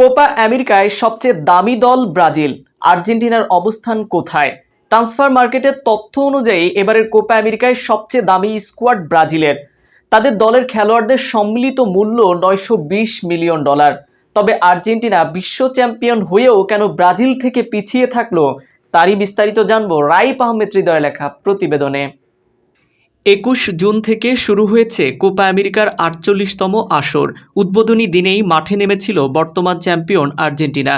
Copa আমেরিকায় সবচেয়ে দামি দল ব্রাজিল। আর্জেন্টিনার অবস্থান কোথায়? ট্রান্সফার মার্কেটের তথ্য অনুযায়ী এবারের কোপা আমেরিকায় সবচেয়ে দামি স্কোয়াড ব্রাজিলের। তাদের দলের খেলোয়াড়দের সম্মিলিত মূল্য নয়শো বিশ মিলিয়ন ডলার। তবে আর্জেন্টিনা বিশ্ব চ্যাম্পিয়ন হয়েও কেন ব্রাজিল থেকে পিছিয়ে থাকল, তারই বিস্তারিত জানব রাইপ আহমেদ হৃদয় লেখা প্রতিবেদনে। একুশ জুন থেকে শুরু হয়েছে কোপা আমেরিকার আটচল্লিশতম আসর। উদ্বোধনী দিনেই মাঠে নেমেছিল বর্তমান চ্যাম্পিয়ন আর্জেন্টিনা।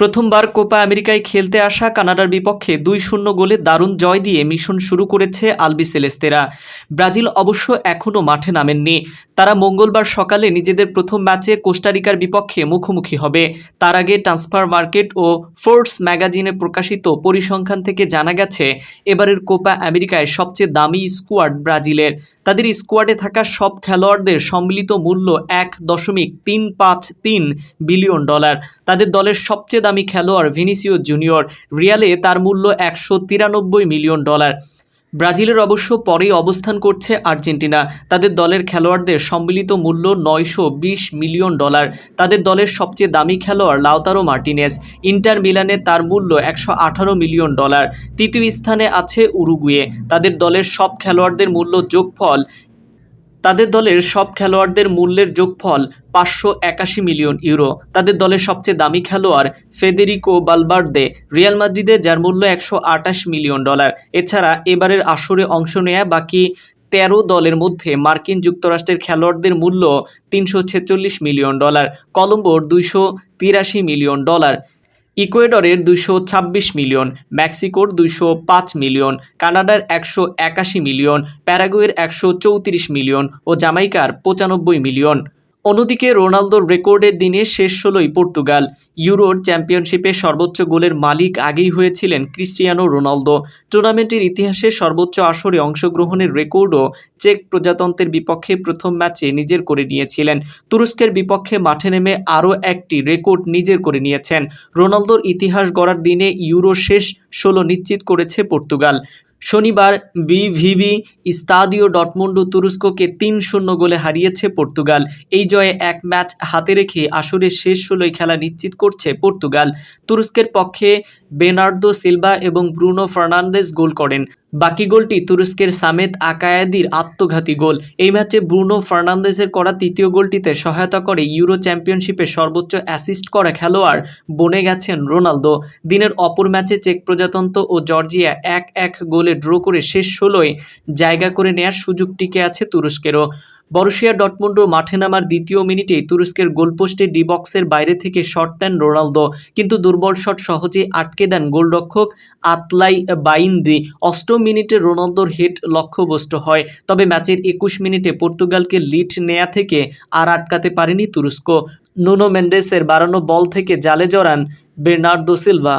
প্রথমবার কোপা আমেরিকায় খেলতে আসা কানাডার বিপক্ষে দুই শূন্য গোলে দারুণ জয় দিয়ে মিশন শুরু করেছে আলবি সেলেস্তেরা। ব্রাজিল অবশ্য এখনও মাঠে নামেননি। তারা মঙ্গলবার সকালে নিজেদের প্রথম ম্যাচে কোস্টারিকার বিপক্ষে মুখোমুখি হবে। তার আগে ট্রান্সফার মার্কেট ও ফোর্টস ম্যাগাজিনে প্রকাশিত পরিসংখ্যান থেকে জানা গেছে, এবারের কোপা আমেরিকায় সবচেয়ে দামি স্কোয়াড ব্রাজিলের। তাদের স্কোয়াডে থাকা সব খেলোয়াড়দের সম্মিলিত মূল্য এক দশমিক তিন পাঁচ তিন বিলিয়ন ডলার। তাদের দলের সবচেয়ে দামি খেলোয়াড় ভিনিসিও জুনিয়র রিয়ালে তার মূল্য একশো তিরানব্বই মিলিয়ন ডলার। ব্রাজিলের অবশ্য পরেই অবস্থান করছে আর্জেন্টিনা। তাদের দলের খেলোয়াড়দের সম্মিলিত মূল্য নয়শো বিশ মিলিয়ন ডলার। তাদের দলের সবচেয়ে দামি খেলোয়াড় লাউতারো মার্টিনেস। ইন্টার মিলানে তার মূল্য একশো আঠারো মিলিয়ন ডলার। তৃতীয় স্থানে আছে উরুগুয়ে। তাদের দলের সব খেলোয়াড়দের মূল্য যোগফল তাদের দলের সব খেলোয়াড়দের মূল্যের যোগফল পাঁচশো একাশি মিলিয়ন ইউরো। তাদের দলের সবচেয়ে দামি খেলোয়াড় ফেদেরিকো বালবার্দে রিয়াল মাদ্রিদে, যার মূল্য একশো আটাশ মিলিয়ন ডলার। এছাড়া এবারের আসরে অংশ নেয়া বাকি তেরো দলের মধ্যে মার্কিন যুক্তরাষ্ট্রের খেলোয়াড়দের মূল্য তিনশো ছেচল্লিশ মিলিয়ন ডলার। কলম্বোর দুইশো তিরাশি মিলিয়ন ডলার। ইকুয়েডরের দুশো ছাব্বিশ মিলিয়ন, মেক্সিকোর দুশো পাঁচ মিলিয়ন, কানাডার একশো একাশি মিলিয়ন, প্যারাগুয়ের একশো চৌত্রিশ মিলিয়ন ও জামাইকার পঁচানব্বই মিলিয়ন। অন্যদিকে রোনালদোর রেকর্ডের দিনে শেষ ষোলোই পর্তুগাল। ইউরোর চ্যাম্পিয়নশিপে সর্বোচ্চ গোলের মালিক আগেই হয়েছিলেন ক্রিস্টিয়ানো রোনালদো। টুর্নামেন্টের ইতিহাসে সর্বোচ্চ আসরে অংশগ্রহণের রেকর্ডও চেক প্রজাতন্ত্রের বিপক্ষে প্রথম ম্যাচে নিজের করে নিয়েছিলেন। তুরস্কের বিপক্ষে মাঠে নেমে আরও একটি রেকর্ড নিজের করে নিয়েছেন। রোনালদোর ইতিহাস গড়ার দিনে ইউরো শেষ ষোলো নিশ্চিত করেছে পর্তুগাল। শনিবার বিভিবি স্তাদিও ডটমন্ডো তুরস্ককে তিন শূন্য গোলে হারিয়েছে পর্তুগাল। এই জয়ে এক ম্যাচ হাতে রেখে আসরের শেষ ষোলোই খেলা নিশ্চিত করছে পর্তুগাল। তুরস্কের পক্ষে বেনার্দো সিলভা এবং ব্রুনো ফার্নান্দেজ গোল করেন। বাকি গোলটি তুরস্কের সামেদ আকায়াদির আত্মঘাতী গোল। এই ম্যাচে ব্রুনো ফার্নান্দেজের করা তৃতীয় গোলটিতে সহায়তা করে ইউরো চ্যাম্পিয়নশিপে সর্বোচ্চ অ্যাসিস্ট করা খেলোয়াড় বনে গেছেন রোনালদো। দিনের অপর ম্যাচে চেক প্রজাতন্ত্র ও জর্জিয়া এক এক গোলে ড্র করে শেষ ষোলোয় জায়গা করে নেয়ার সুযোগ টিকে আছে তুরস্কেরও। বরুশিয়া ডটমুন্ডো মাঠে নামার দ্বিতীয় মিনিটেই তুরস্কের গোলপোস্টে ডি বক্সের বাইরে থেকে শট নেন রোনালদো। কিন্তু দুর্বল শট সহজেই আটকে দেন গোলরক্ষক আতলাই বাইন্দি। অষ্টম মিনিটে রোনালদোর হেড লক্ষ্যবস্তু হয়। তবে ম্যাচের একুশ মিনিটে পর্তুগালকে লিড নেয়া থেকে আর আটকাতে পারেনি তুরস্ক। নুনো মেন্ডেসের বাড়ানো বল থেকে জালে জড়ান বের্নার্দো সিলভা।